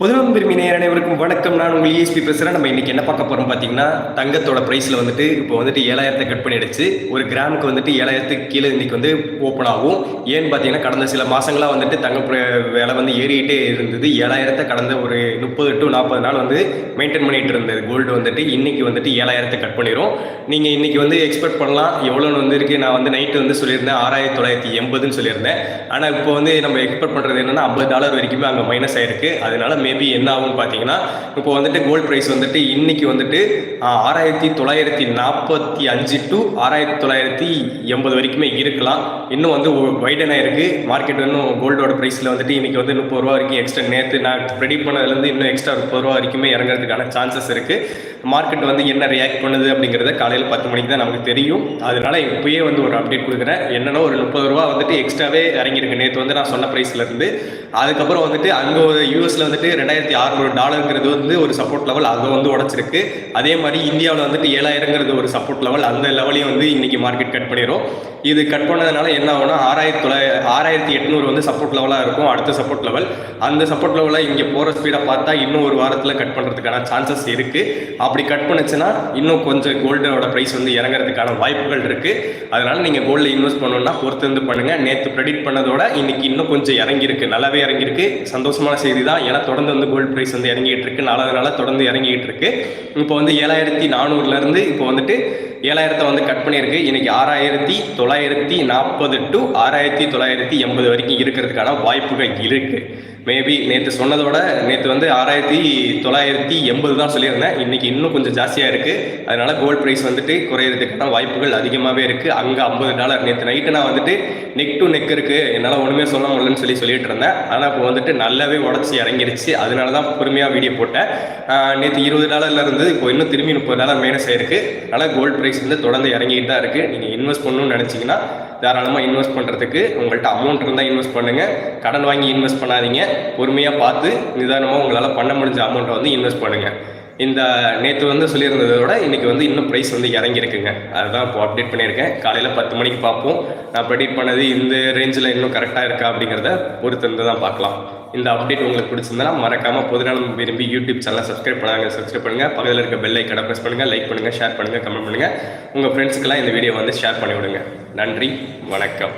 பொதுவம் விரும்பி அனைவருக்கும் வணக்கம். நான் உங்கள் ESP பேசுகிறேன் நம்ம இன்றைக்கி என்ன பார்க்க போகிறோம் பார்த்தீங்கன்னா தங்கத்தோட ப்ரைஸில் வந்துட்டு இப்போ வந்துட்டு ஏழாயிரத்தை கட் பண்ணிடுச்சு ஒரு கிராமுக்கு வந்துட்டு ஏழாயிரத்துக்கு கீழே இன்றைக்கி வந்து ஓப்பன் ஆகும். ஏன்னு பார்த்தீங்கன்னா கடந்த சில மாதங்களாக வந்துட்டு தங்க விலை வந்து ஏறிக்கிட்டே இருந்தது. ஏழாயிரத்தை கடந்த ஒரு முப்பது டு நாற்பது நாள் வந்து மெயின்டைன் பண்ணிட்டு இருந்தது. கோல்டு வந்துட்டு இன்றைக்கி வந்துட்டு ஏழாயிரத்தை கட் பண்ணிடும் நீங்கள் இன்றைக்கி வந்து எக்ஸ்பெக்ட் பண்ணலாம். எவ்வளோன்னு வந்து இருக்கு. நான் வந்து நைட்டு வந்து சொல்லியிருந்தேன் ஆறாயிரத்தி தொள்ளாயிரத்தி எண்பதுன்னு சொல்லியிருந்தேன். ஆனால் இப்போ வந்து நம்ம எக்ஸ்பெக்ட் பண்ணுறது என்னென்னா ஐம்பது டாலர் வரைக்குமே அங்கே மைனஸ் ஆயிருக்கு. அதனால மேபி என்ன ஆகும்னு பார்த்தீங்கன்னா இப்போ வந்துட்டு கோல்ட் ப்ரைஸ் வந்துட்டு இன்னைக்கு வந்துட்டு ஆறாயிரத்தி தொள்ளாயிரத்தி நாற்பத்தி அஞ்சு டு ஆறாயிரத்தி தொள்ளாயிரத்தி எண்பது வரைக்குமே இருக்கலாம். இன்னும் வந்து வைடன் ஆயிருக்கு. மார்க்கெட் இன்னும் கோல்டோட ப்ரைஸில் வந்துட்டு இன்னைக்கு வந்து முப்பது ரூபா வரைக்கும் எக்ஸ்ட்ரா நேற்று நான் ப்ரெடிக்ட் பண்ணதுலேருந்து இன்னும் எக்ஸ்ட்ரா முப்பது ரூபா வரைக்குமே இறங்குறதுக்கான சான்சஸ் இருக்குது மார்க்கெட் வந்து என்ன ரியாக்ட் பண்ணுது அப்படிங்கிறத காலையில் பத்து மணிக்கு தான் நமக்கு தெரியும். அதனால இப்பயே வந்து ஒரு அப்டேட் கொடுக்குறேன். என்னன்னா ஒரு முப்பது ரூபா வந்துட்டு எக்ஸ்ட்ராவே இறங்கியிருக்கு. நேற்று வந்து நான் சொன்ன ப்ரைஸ்லேருந்து அதுக்கப்புறம் வந்துட்டு அங்கே யூஎஸ்ல வந்துட்டு ரெண்டாயிரத்தி அறுநூறு டாலருங்கிறது வந்து ஒரு சப்போர்ட் லெவல் அதை வந்து உடச்சிருக்கு. அதே மாதிரி இந்தியாவில் வந்துட்டு ஏழாயிரங்கிறது ஒரு சப்போர்ட் லெவல் அந்த லெவலையும் வந்து இன்னைக்கு மார்க்கெட் கட் பண்ணிடும் இது கட் பண்ணதுனால என்ன ஆகும்னா ஆறாயிரத்தி தொள்ளாயிரம் ஆறாயிரத்தி எட்நூறு வந்து சப்போர்ட் லெவலாக இருக்கும் அடுத்த சப்போர்ட் லெவல் அந்த சப்போர்ட் லெவலில் இங்கே போகிற ஸ்பீடை பார்த்தா இன்னும் ஒரு வாரத்தில் கட் பண்ணுறதுக்கான சான்சஸ் இருக்குது அப்படி கட் பண்ணுச்சுன்னா இன்னும் கொஞ்சம் கோல்டோட ப்ரைஸ் வந்து இறங்குறதுக்கான வாய்ப்புகள் இருக்குது அதனால் நீங்கள் கோல்டில் இன்வெஸ்ட் பண்ணணும்னா பொறுத்து வந்து பண்ணுங்கள் நேற்று ப்ரெடிக்ட் பண்ணதோட இன்னைக்கு இன்னும் கொஞ்சம் இறங்கியிருக்கு. நல்லாவே இறங்கியிருக்கு. சந்தோஷமான செய்தி தான் ஏன்னா தொடர்ந்து வந்து கோல்டு ப்ரைஸ் வந்து இறங்கிட்டு இருக்கு நாலாவது நாளாக தொடர்ந்து இறங்கிட்டு இருக்கு இப்போ வந்து ஏழாயிரத்தி நானூறுலேருந்து இப்போ வந்துட்டு ஏழாயிரத்தை வந்து கட் பண்ணியிருக்கு. இன்னைக்கு ஆறாயிரத்தி தொள்ளாயிரத்தி நாற்பது டு ஆறாயிரத்தி தொள்ளாயிரத்தி எண்பது வரைக்கும் இருக்கிறதுக்கான வாய்ப்புகள் இருக்கு. மேபி நேற்று சொன்னதோட நேற்று வந்து ஆறாயிரத்தி தொள்ளாயிரத்தி எண்பது தான் சொல்லியிருந்தேன். இன்னைக்கு இன்னும் கொஞ்சம் ஜாஸ்தியாக இருக்கு. அதனால கோல்ட் ப்ரைஸ் வந்துட்டு குறையிறதுக்கான வாய்ப்புகள் அதிகமாகவே இருக்கு. அங்கே ஐம்பது டாலர் நேற்று நைட்டு நான் வந்துட்டு நெக் டு நெக் இருக்கு. என்னால் ஒன்றுமே சொல்ல முடியலன்னு சொல்லி சொல்லிட்டு இருந்தேன். ஆனால் இப்போ வந்துட்டு நல்லாவே உடச்சி இறங்கிருச்சு. அதனால தான் பொறுமையாக வீடியோ போட்டேன் நேற்று இருபது டாலரில் இருந்து இப்போ இன்னும் திரும்பி முப்பது டாலர் மைனஸ் ஆயிருக்கு. அதனால் கோல்ட் ப்ரைஸ் வந்து தொடர்ந்து இறங்கிட்டு தான் இருக்குது நீங்கள் இன்வெஸ்ட் பண்ணணும்னு நினச்சிங்கன்னா தாராளமாக இன்வெஸ்ட் பண்ணுறதுக்கு உங்கள்கிட்ட அமௌண்ட் இருந்தால் இன்வெஸ்ட் பண்ணுங்க. கடன் வாங்கி இன்வெஸ்ட் பண்ணாதீங்க. பொறுமையாக பார்த்து நிதானமாக உங்களால் பண்ண முடிஞ்ச அமௌண்ட்டை வந்து இன்வெஸ்ட் பண்ணுங்கள் இந்த நேற்று வந்து சொல்லியிருந்ததை விட இன்றைக்கி வந்து இன்னும் ப்ரைஸ் வந்து இறங்கியிருக்குங்க. அதுதான் இப்போ அப்டேட் பண்ணியிருக்கேன். காலையில் பத்து மணிக்கு பார்ப்போம். நான் ப்ரெடிக்ட் பண்ணது இந்த ரேஞ்சில் இன்னும் கரெக்டாக இருக்கா அப்படிங்கிறத பொறுத்திருந்து தான் பார்க்கலாம். இந்த அப்டேட் உங்களுக்கு பிடிச்சிருந்தனா மறக்காமல் பொதுநலம் விரும்பி யூடியூப் சேனலை சப்ஸ்கிரைப் பண்ணாங்க சப்ஸ்கிரைப் பண்ணுங்கள் பக்கத்தில் இருக்க பெல் கடை ப்ரெஸ் பண்ணுங்கள் லைக் பண்ணுங்கள் ஷேர் பண்ணுங்கள் கமெண்ட் பண்ணுங்கள் உங்கள் ஃப்ரெண்ட்ஸுக்கெல்லாம் இந்த வீடியோ வந்து ஷேர் பண்ணி விடுங்க. நன்றி வணக்கம்.